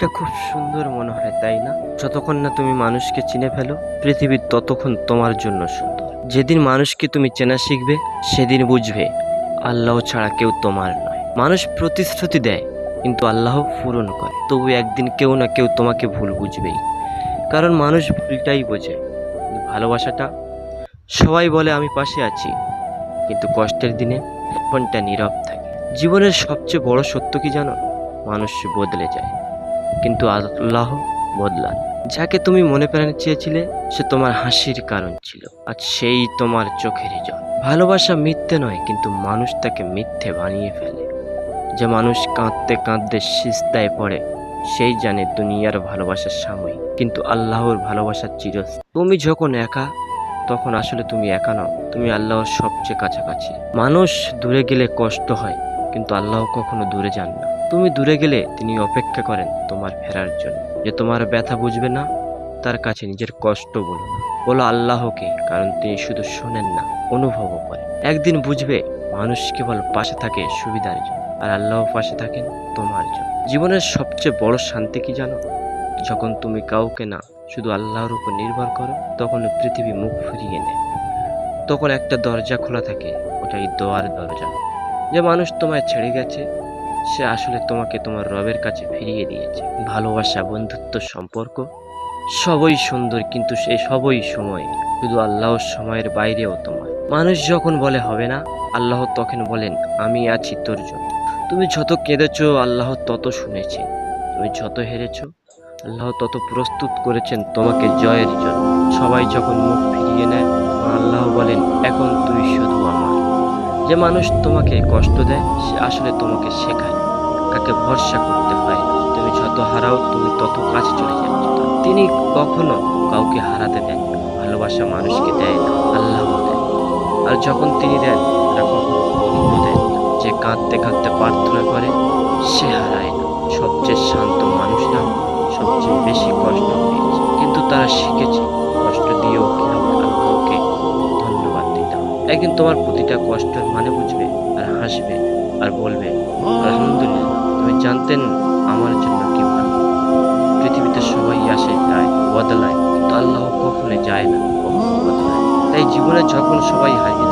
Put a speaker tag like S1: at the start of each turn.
S1: পৃথিবীটা খুব সুন্দর মনে হয়, তাই না? যতক্ষণ না তুমি মানুষকে চিনে ফেলো পৃথিবী ততক্ষণ তোমার জন্য সুন্দর। যেদিন মানুষকে তুমি চেনা শিখবে, সেদিন বুঝবে, আল্লাহ ছাড়া কেউ তোমার নয়। মানুষ প্রতিশ্রুতি দেয়, কিন্তু আল্লাহ পূরণ করে। তবু একদিন কেউ না কেউ তোমাকে ভুল বুঝবেই। কারণ মানুষ ভুলটাই বোঝে। ভালোবাসাটা সবাই বলে, আমি পাশে আছি। কিন্তু কষ্টের দিনে ফোনটা নীরব থাকে। জীবনের সবচেয়ে বড় সত্য কি জানো? মানুষ বদলে যায়। কিন্তু আল্লাহ বদলান। যাকে তুমি মনে প্রাণে চেয়েছিলে, সে তোমার হাসির কারণ ছিল। আর সেই তোমার চোখেরই জল। ভালোবাসা মিথ্যে নয়, কিন্তু মানুষ তাকে মিথ্যে বানিয়ে ফেলে। যে মানুষ কাঁদতে কাঁদতে সিস্তায় পড়ে, সেই জানে দুনিয়ার ভালোবাসার সাময়িক। কিন্তু আল্লাহর ভালোবাসা চির তুমি যখন একা, তখন আসলে তুমি একা নও। তুমি আল্লাহর সবচেয়ে কাছাকাছি। মানুষ দূরে গেলে কষ্ট হয়, কিন্তু আল্লাহ কখনো দূরে যান না। তুমি দূরে গেলে তিনি অপেক্ষা করেন তোমার ফেরার জন্য। যে তোমার ব্যথা বুঝবে না, তার কাছে নিজের কষ্ট বলো। বলো আল্লাহকে, কারণ তিনি শুধু শোনেন না, অনুভবও করেন। একদিন বুঝবে, মানুষ কেবল পাশে থাকে সুবিধার জন্য, আর আল্লাহ পাশে থাকেন তোমার জন্য। জীবনের সবচেয়ে বড় শান্তি কি জানো? যখন তুমি কাউকে না, শুধু আল্লাহর উপর নির্ভর করো, তখন পৃথিবী মুখ ফিরিয়ে নেয়। তখন একটা দরজা খোলা থাকে, ওটাই দোয়ার দরজা। যে মানুষ তোমায় ছেড়ে গেছে সে আসলে তোমাকে তোমার রবের কাছে ফিরিয়ে দিয়েছে। ভালোবাসা, বন্ধুত্ব, সম্পর্ক সবই সুন্দর, কিন্তু সে সবই সময়। শুধু আল্লাহর সময়ের বাইরেও তোমার। মানুষ যখন বলে, হবে না? আল্লাহ তখন বলেন, আমি আছি তোর জন্য। তুমি যত কেঁদেছ, আল্লাহ তত শুনেছেন তুমি যত হেরেছ, আল্লাহ তত প্রস্তুত করেছেন তোমাকে জয়ের জন্য। সবাই যখন মুখ ফিরিয়ে নেয় আল্লাহ বলেন, এখন তুই শুধু যে মানুষ তোমাকে কষ্ট দেয়, সে আসলে তোমাকে শেখায়। কাকে ভরসা করতে হয়, তুমি যত হারাও, তুমি তত কাছে চলে যাচ্ছ তিনি কখনো কাউকে হারাতে দেন ভালোবাসা মানুষকে দেয় আল্লাহ দেয় আর যখন তিনি দেন অন্য দেন যে কাঁদতে কাঁদতে প্রার্থনা করে, সে হারায় না। সবচেয়ে শান্ত মানুষরা সবচেয়ে বেশি কষ্ট পেয়েছে। কিন্তু তারা শিখেছে হয় তোমার প্রতিটা কষ্টের মানে বুঝবে, আর হাসবে, আর বলবে, আলহামদুলিল্লাহ, তুমি জানতেন আমার জন্য কি ভালো। পৃথিবীতে সবাই আসে, যায়, বদলায়, কিন্তু আল্লাহ কখনো যায় না কখনো বদলায়। তাই জীবনে যখন সবাই হারিয়ে